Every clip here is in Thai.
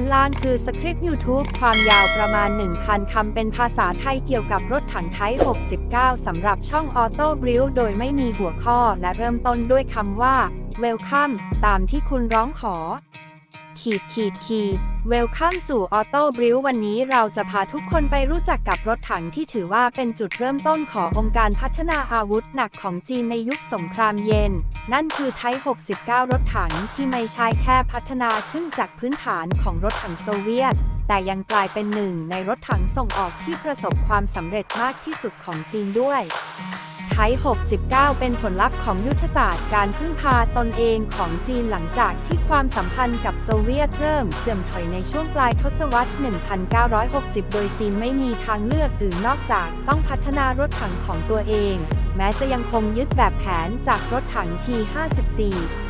านล่างคือสคริปต์ YouTube ความยาวประมาณ 1,000 คำเป็นภาษาไทยเกี่ยวกับรถถังไทย 69 สำหรับช่องออโต้บริวโดยไม่มีหัวข้อและเริ่มต้นด้วยคำว่า Welcome ตามที่คุณร้องขอ ขีดขีดขีด Welcome สู่ Auto b r i l วันนี้เราจะพาทุกคนไปรู้จักกับรถถังที่ถือว่าเป็นจุดเริ่มต้นขององค์การพัฒนาอาวุธหนักของจีนในยุคสงครามเย็น นั่นคือไทย69 รถถังที่ไม่ใช่แค่พัฒนาขึ้นจากพื้นฐานของรถถังโซเวียต แต่ยังกลายเป็นหนึ่งในรถถังส่งออกที่ประสบความสำเร็จมากที่สุดของจีนด้วย ไทย69 เป็นผลลัพธ์ของยุทธศาสตร์การพึ่งพาตนเองของจีนหลังจากที่ความสัมพันธ์กับโซเวียตเริ่มเสื่อมถอยในช่วงปลายทศวรรษ 1960 โดยจีนไม่มีทางเลือกอื่นนอกจากต้องพัฒนารถถังของตัวเอง แม้จะยังคงยึดแบบแผนจากรถถัง T54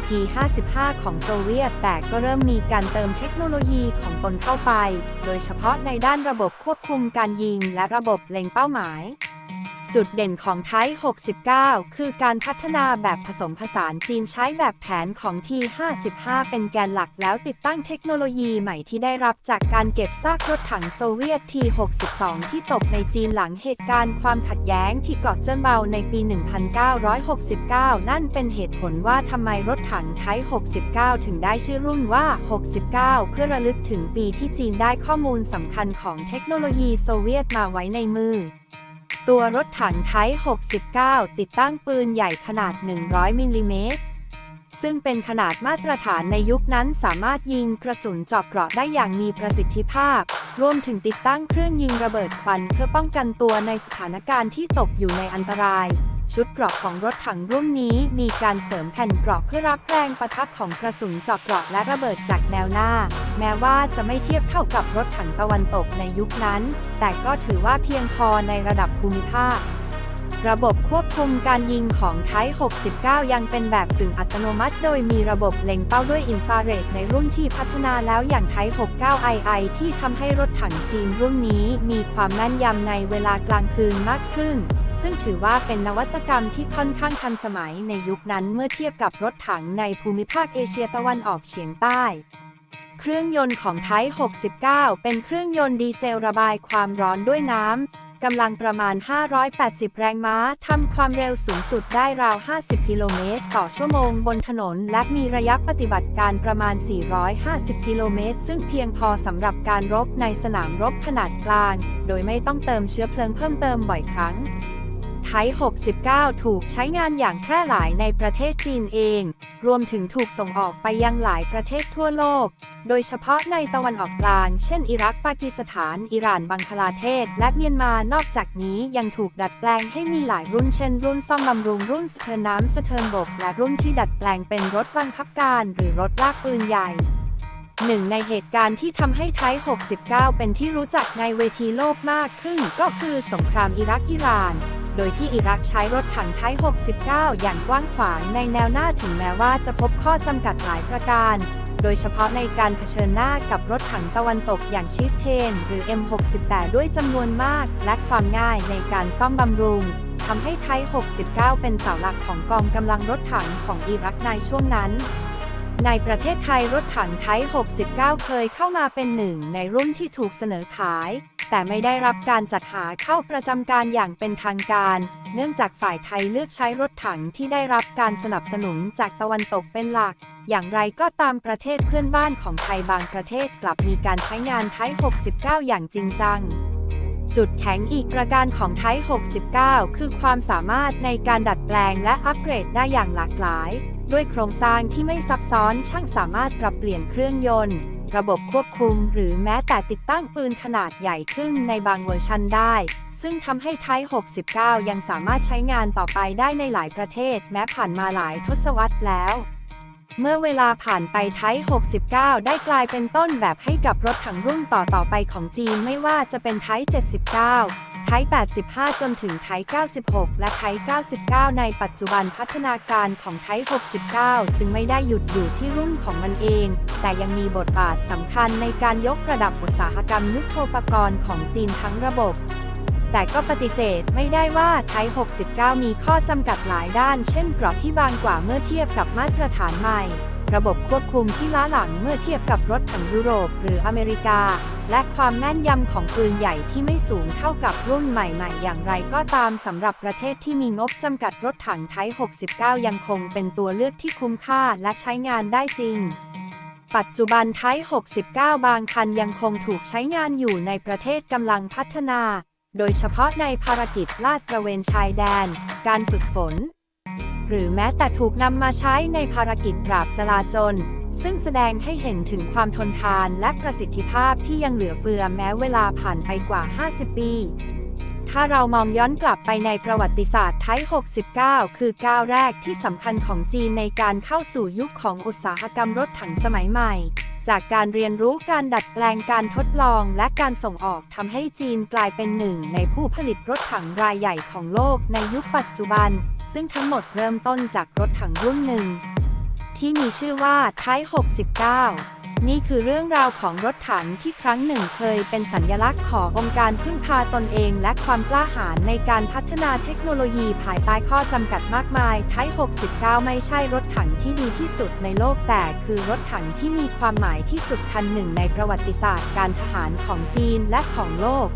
T55 ของโซเวียต แต่ก็เริ่มมีการเติมเทคโนโลยีของตนเข้าไป โดยเฉพาะในด้านระบบควบคุมการยิงและระบบเล็งเป้าหมาย จุดเด่นของไทย 69 คือการพัฒนาแบบผสมผสานจีนใช้แบบแผนของ T55 เป็นแกนหลักแล้วติดตั้งเทคโนโลยีใหม่ที่ได้รับจากการเก็บซากรถถังโซเวียต T62 ที่ตกในจีนหลังเหตุการณ์ความขัดแย้งที่เกาะเจิ้นเบาในปี 1969 นั่นเป็นเหตุผลว่าทำไมรถถังไทย 69 ถึงได้ชื่อรุ่นว่า 69 เพื่อระลึกถึงปีที่จีนได้ข้อมูลสำคัญของเทคโนโลยีโซเวียตมาไว้ในมือ ตัวรถถังไทย69 ติดตั้งปืนใหญ่ขนาด 100 มิลลิเมตร ซึ่งเป็นขนาดมาตรฐานในยุคนั้นสามารถยิงกระสุนเจาะเกราะได้อย่างมีประสิทธิภาพ รวมถึงติดตั้งเครื่องยิงระเบิดควันเพื่อป้องกันตัวในสถานการณ์ที่ตกอยู่ในอันตราย ชุดเกราะของรถถังรุ่นนี้มีการเสริมแผ่นเกราะเพื่อรับแรงประทับของกระสุนเจาะเกราะและระเบิดจากแนวหน้า แม้ว่าจะไม่เทียบเท่ากับรถถังตะวันตกในยุคนั้น แต่ก็ถือว่าเพียงพอในระดับภูมิภาคระบบควบคุมการยิงของไทย69 ยังเป็นแบบกึ่งอัตโนมัติ โดยมีระบบเล็งเป้าด้วยอินฟราเรดในรุ่นที่พัฒนาแล้วอย่างไทย 69II ที่ทำให้รถถังจีนรุ่นนี้มีความแม่นยำในเวลากลางคืนมากขึ้น ซึ่งถือว่าเป็นนวัตกรรมที่ค่อนข้างทันสมัยในยุคนั้นเมื่อเทียบกับรถถังในภูมิภาคเอเชียตะวันออกเฉียงใต้ เครื่องยนต์ของไทย69 เป็นเครื่องยนต์ดีเซลระบายความร้อนด้วยน้ำ กำลังประมาณ 580 แรงม้า ทำความเร็วสูงสุดได้ราว 50 กิโลเมตร ต่อชั่วโมงบนถนน และมีระยะปฏิบัติการประมาณ 450 กิโลเมตร ซึ่งเพียงพอสำหรับการรบในสนามรบขนาดกลาง โดยไม่ต้องเติมเชื้อเพลิงเพิ่มเติมบ่อยครั้ง ไท69 ถูกใช้งานอย่างแพร่หลายในประเทศจีนเอง รวมถึงถูกส่งออกไปยังหลายประเทศทั่วโลก โดยเฉพาะในตะวันออกกลาง เช่น อิรัก ปากีสถาน อิหร่าน บังคลาเทศ และเมียนมา นอกจากนี้ยังถูกดัดแปลงให้มีหลายรุ่น เช่น รุ่นซ่อมบำรุง รุ่นสะเทินน้ำสะเทินบก และรุ่นที่ดัดแปลงเป็นรถบังคับการ หรือรถลากปืนใหญ่หนึ่งในเหตุการณ์ที่ทำให้ไทย 69 เป็นที่รู้จักในเวทีโลกมากขึ้น ก็คือสงครามอิรักอิหร่าน โดยที่อิรักใช้รถถังไทย69 อย่างกว้างขวางในแนวหน้าถึงแม้ว่าจะพบข้อจำกัดหลายประการ โดยเฉพาะในการเผชิญหน้ากับรถถังตะวันตกอย่างชิฟเทน หรือ M68 ด้วยจำนวนมาก และความง่ายในการซ่อมบำรุงทำให้ไทย69 เป็นเสาหลักของกองกำลังรถถังของอิรักในช่วงนั้นในประเทศไทยรถถังไทย69 เคยเข้ามาเป็นหนึ่งในรุ่นที่ถูกเสนอขาย แต่ไม่ได้รับการจัดหาเข้าประจำการอย่างเป็นทางการ เนื่องจากฝ่ายไทยเลือกใช้รถถังที่ได้รับการสนับสนุนจากตะวันตกเป็นหลัก อย่างไรก็ตามประเทศเพื่อนบ้านของไทยบางประเทศกลับมีการใช้งานไทย 69 อย่างจริงจังจุดแข็งอีกประการของไทย 69 คือความสามารถในการดัดแปลงและอัปเกรดได้อย่างหลากหลาย ด้วยโครงสร้างที่ไม่ซับซ้อนช่างสามารถปรับเปลี่ยนเครื่องยนต์ ระบบควบคุม หรือแม้แต่ติดตั้งปืนขนาดใหญ่ขึ้นในบางเวอร์ชันได้ ซึ่งทำให้ไทย69 ยังสามารถใช้งานต่อไปได้ในหลายประเทศ แม้ผ่านมาหลายทศวรรษแล้วเมื่อเวลาผ่านไปไทย 69 ได้กลายเป็นต้นแบบให้กับรถถังรุ่นต่อๆไปของจีนไม่ว่าจะเป็นไทย 79 ไทย 85 จนถึงไทย 96 และไทย 99 ในปัจจุบันพัฒนาการของไทย 69 จึงไม่ได้หยุดอยู่ที่รุ่นของมันเอง แต่ยังมีบทบาทสำคัญในการยกระดับอุตสาหกรรมยุทโธปกรณ์ของจีนทั้งระบบแต่ก็ปฏิเสธไม่ได้ว่าไทย 69 มีข้อจำกัดหลายด้าน เช่นกรอบที่บางกว่าเมื่อเทียบกับมาตรฐานใหม่ ระบบควบคุมที่ล้าหลังเมื่อเทียบกับรถถังยุโรปหรืออเมริกา และความแม่นยำของปืนใหญ่ที่ไม่สูงเท่ากับรุ่นใหม่ๆ อย่างไรก็ตามสำหรับประเทศที่มีงบจำกัดรถถังไทย 69 ยังคงเป็นตัวเลือกที่คุ้มค่าและใช้งานได้จริงปัจจุบันไทย 69 บางคันยังคงถูกใช้งานอยู่ในประเทศกำลังพัฒนา โดยเฉพาะในภารกิจลาดตระเวนชายแดน การฝึกฝน หรือแม้แต่ถูกนำมาใช้ในภารกิจปราบจลาจล ซึ่งแสดงให้เห็นถึงความทนทานและประสิทธิภาพที่ยังเหลือเฟือแม้เวลาผ่านไปกว่า 50 ปี ถ้าเรามองย้อนกลับไปในประวัติศาสตร์ไทย 69 คือก้าวแรกที่สำคัญของจีนในการเข้าสู่ยุคของอุตสาหกรรมรถถังสมัยใหม่ จากการเรียนรู้การดัดแปลงการทดลองและการส่งออกทำให้จีนกลายเป็นหนึ่งในผู้ผลิตรถถังรายใหญ่ของโลกในยุคปัจจุบัน ซึ่งทั้งหมดเริ่มต้นจากรถถังรุ่นหนึ่ง ที่มีชื่อว่าไทย69 นี่คือเรื่องราวของรถถังที่ครั้งหนึ่งเคยเป็นสัญญลักษณ์ขององค์การพึ่งพาตนเอง และความกล้าหาญในการพัฒนาเทคโนโลยีภายใต้ข้อจำกัดมากมาย ไทย 69 ไม่ใช่รถถังที่ดีที่สุดในโลกแต่คือรถถังที่มีความหมายที่สุดคันหนึ่งในประวัติศาสตร์การทหารของจีนและของโลก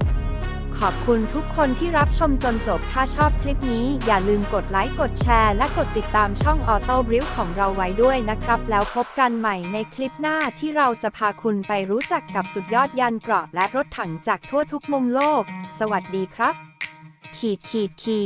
อบคุณทุกคนที่รับชมจนจบ ถ้าชอบคลิปนี้อย่าลืมกดไลค์ กดแชร์ และกดติดตามช่อง Auto b r i e w ของเราไว้ด้วยนะครับ แล้วพบกันใหม่ในคลิปหน้าที่เราจะพาคุณไปรู้จักกับสุดยอดยันเกราะและรถถังจากทั่วทุกมุมโลก สวัสดีครับ ขีดขีดขีด